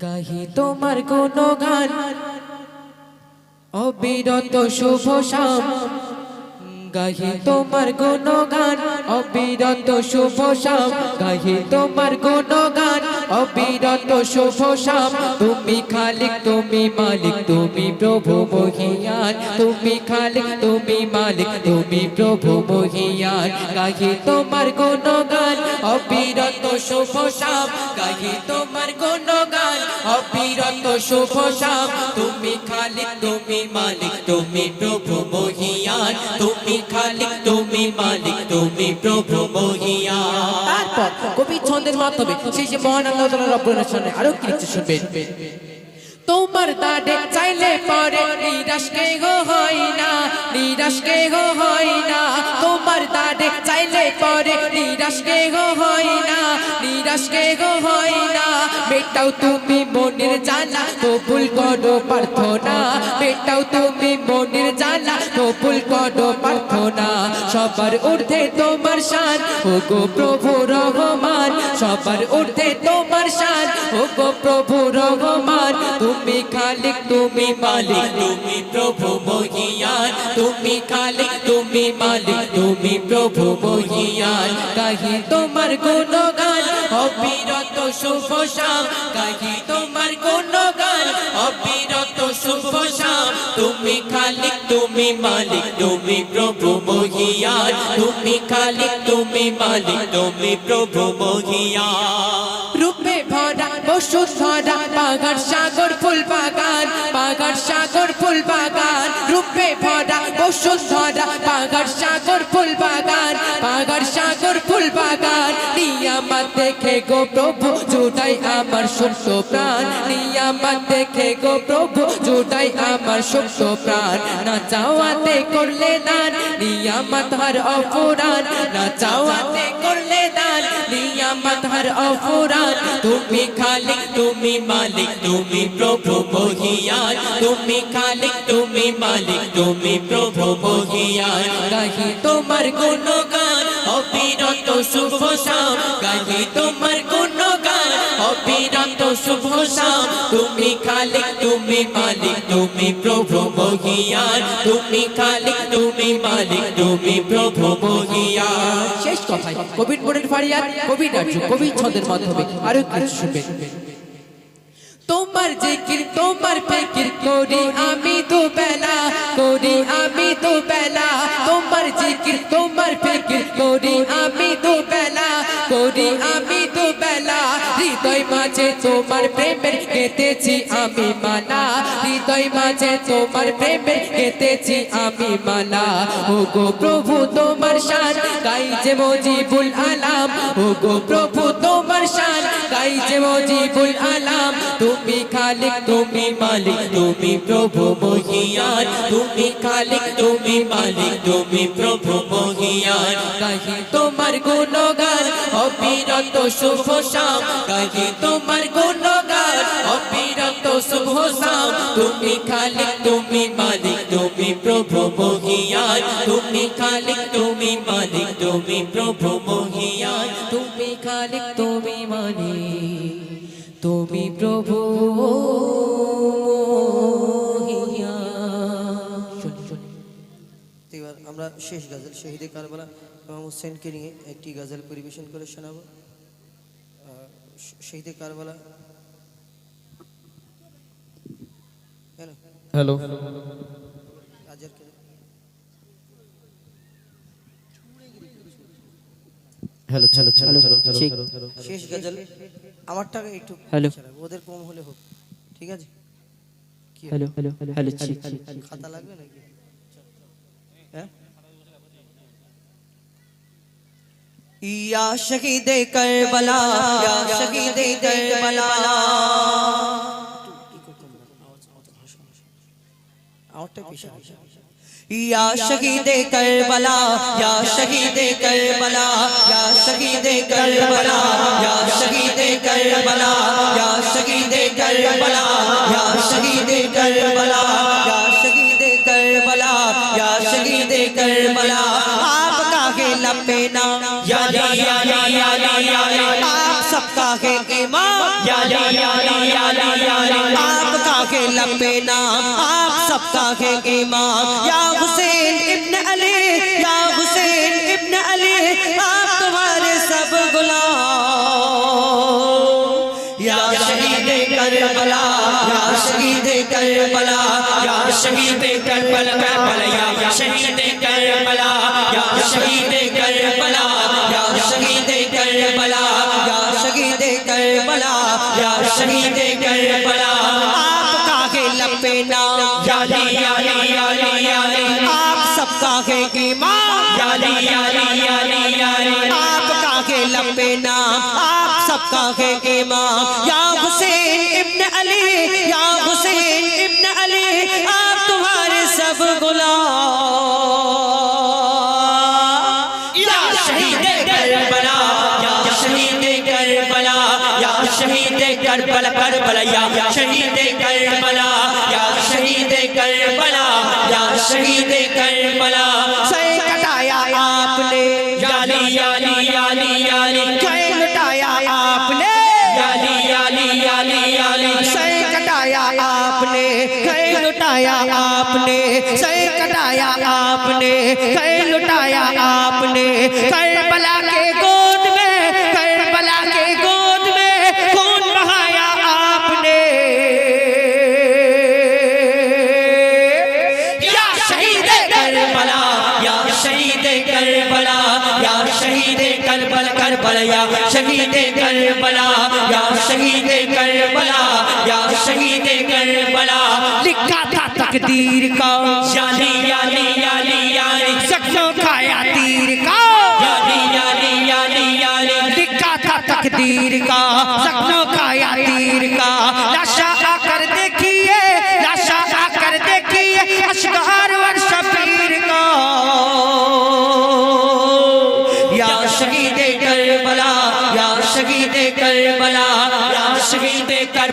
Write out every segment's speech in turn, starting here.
গাহি তোমার কোন গান? অবিরত শুভ শাম গাহি তোমার কোন গান? অবিরত শুভ শাম গাহি তোমার কোন অবিরত শুভ শাম তুমি খালিক, তুমি মালিক, তুমি প্রভু মহিয়ান তুমি খালিক, তুমি মালিক, তুমি প্রভু মহিয়ান গাহি তোমার কোন গান অবিরত শুভ শাম গাহি তোমার কোন গান অবিরত শুভ শাম তুমি খালিক, তুমি মালিক, তুমি প্রভু মহিয়ান তুমি খালিক, তুমি মালিক, তুমি প্রভু মহিয়ান তারপর কবি ছন্দের মাধ্যমে সেই যে মহান আল্লাহ তালা রব্বানের সামনে আরও কিছু শুনবেন। তোমার দাদে চাইলে পরে নিরাশ কে গো হয় না, নিরাশ কে গো হয় না। তোমার দাদে চাইলে পরে নিরাশ কে গো হয় না, নিরাশ কে গো হয় না। বেটাও তুমি মনের জ্বালা, কবুল করো প্রার্থনা। বেটাও তুমি মনের জ্বালা, কবুল করো প্রার্থনা। সবার ঊর্ধ্বে তোমার শান ও গো প্রভু রহমান। সবার ঊর্ধ্বে তোমার শান ও গো প্রভু রহমান। তুমি খালিক, তুমি মালিক। তুমি প্রভু মহিয়ান। তুমি খালিক, তুমি মালিক। তুমি প্রভু মহিয়ান। গাহি তোমার কোন গান অবিরত শুভ শাম গাহি তোমার কোন গান অবিরত শুভ শাম তুমি খালিক, তুমি মালিক। তুমি প্রভু মহিয়ান। তুমি খালিক, তুমি মালিক। তুমি প্রভু মহিয়ান। বসুন্ধরা বাগান সাগর ফুল বাগান বাগান সাগর ফুল বাগান, রূপে ভরা বসুন্ধরা বাগান সাগর ফুল বাগান বাগান সাগর ফুল বাগান। নিয়ামত দেখে গো প্রভু, জুটাই আমার সুপ্ত প্রাণ। নিয়ামত দেখে গো প্রভু, জুটাই আমার সুপ্ত প্রাণ। না চাওয়াতে করলে দান, নিয়ামত হর অপুরাণ না চাওয়াতে করলে দান مظہر او فوران تمہیں خالق، تمہیں مالک، تمہیں پربھو بوہیان تمہیں خالق، تمہیں مالک، تمہیں پربھو بوہیان کہیں تمہر گنگان او پیرو تو صبح شام۔ کہیں تمہر گنگان শুভ শাম তুমি খালিক তুমি মালিক তুমি প্রভু মহিয়ান তুমি খালিক তুমি মালিক তুমি প্রভু মহিয়ান শেষ কথায় কবির মনের ফারিয়ার কবি নাট্য কবি ছন্দের মাধ্যমে আরও কিছু শুনবেন তোমার জিকির তোমার ফিকির করি আমি। মাঝে তোমার প্রেমের কেটেছি আমি মালা। হৃদয় মাঝে তোমার প্রেমের কেটেছি আমি মালা। ও গো প্রভু, তোমার শান, গাই যে মজিবুল আলাম। ও গো প্রভু, তোমার শান গাই যে মজিবুল আলাম, তুমি খালিক, তুমি মালিক, তুমি প্রভু মহিয়ান। তুমি খালিক, তুমি মালিক, তুমি প্রভু মহিয়ান। গাহি তোমার গুণগান, অবিরত শুভ শাম। গাহি তোমার গুণগান, অবিরত শুভ শাম। তুমি খালিক, তুমি মালিক তুমি প্রভু মহিয়ান তুমি খালিক তুমি মালিক তুমি প্রভু মহিয়ান তুমি খালিক তুমি মালিক তুমি প্রভু এবার আমরা শেষ গাজল শহীদে কারবালা ইমাম হোসেনকে নিয়ে একটি গাজল পরিবেশন করে শোনাবো। শহীদে কারবালা। হ্যালো। হাজার হ্যালো হ্যালো হ্যালো হ্যালো শেষ গজল আমার টাকা একটু হ্যালো। ওদের কম হলে হোক ঠিক আছে? হ্যালো হ্যালো হ্যালো খাতা লাগবে নাকি? হ্যাঁ? یا شہید کربلا یا شہید یا شہید کربلا، یا شہید کربلا، یا شہید کربلا، یا شہید کربلا، یا شہید کربلا، یا شہید کربلا۔ پکا امام یا حسین ابن علی، یا حسین ابن علی، آپ تمہارے سب غلام۔ یا شہید کربلا، یا شہید کربلا، یا شہید کربلا، یا شہید کربلا، یا شہید کربلا، یا شہید کربلا، یا شہید کربلا، یا شہید کربلا۔ آپ سب کا ہے آپ کا ہے لپینا آپ سب کا ہے امام یا حسین ابن علی یا حسین ابن علی آپ تمہارے سب غلام شہید کربلا یا شہید کربلا یا شہید کربلا शहीद करबला सर कटाया आपने याली याली याली याली कई लुटाया आपने याली याली याली याली सर कटाया आपने कई लुटाया आपने सर कटाया आपने कई लुटाया आपने करबला के गोद کربلا یا شہید کربلا یا شہید کربلا کربلا یا شہید کربلا یا شہید کربلا یا شہید کربلا لکھا تھا تقدیر کا یا لی یا لی یا لی یا لی سکتوں کھائے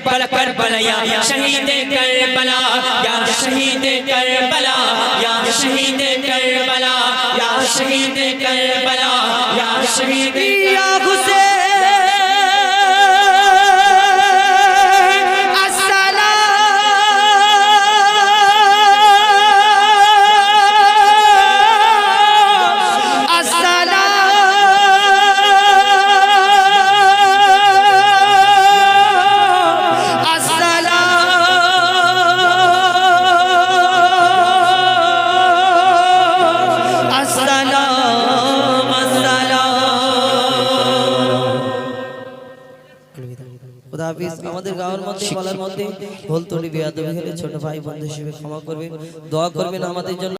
پر کربلا یا شہید کربلا یا شہید کربلا یا شہید کربلا یا شہید کربلا یا شہید আমাদের গাওয়ার মধ্যে, বলার মধ্যে, ভুল ত্রুটি, বেয়াদবি হলে ছোট ভাই, বন্ধু হিসেবে ক্ষমা করবেন, দোয়া করবেন আমাদের জন্য।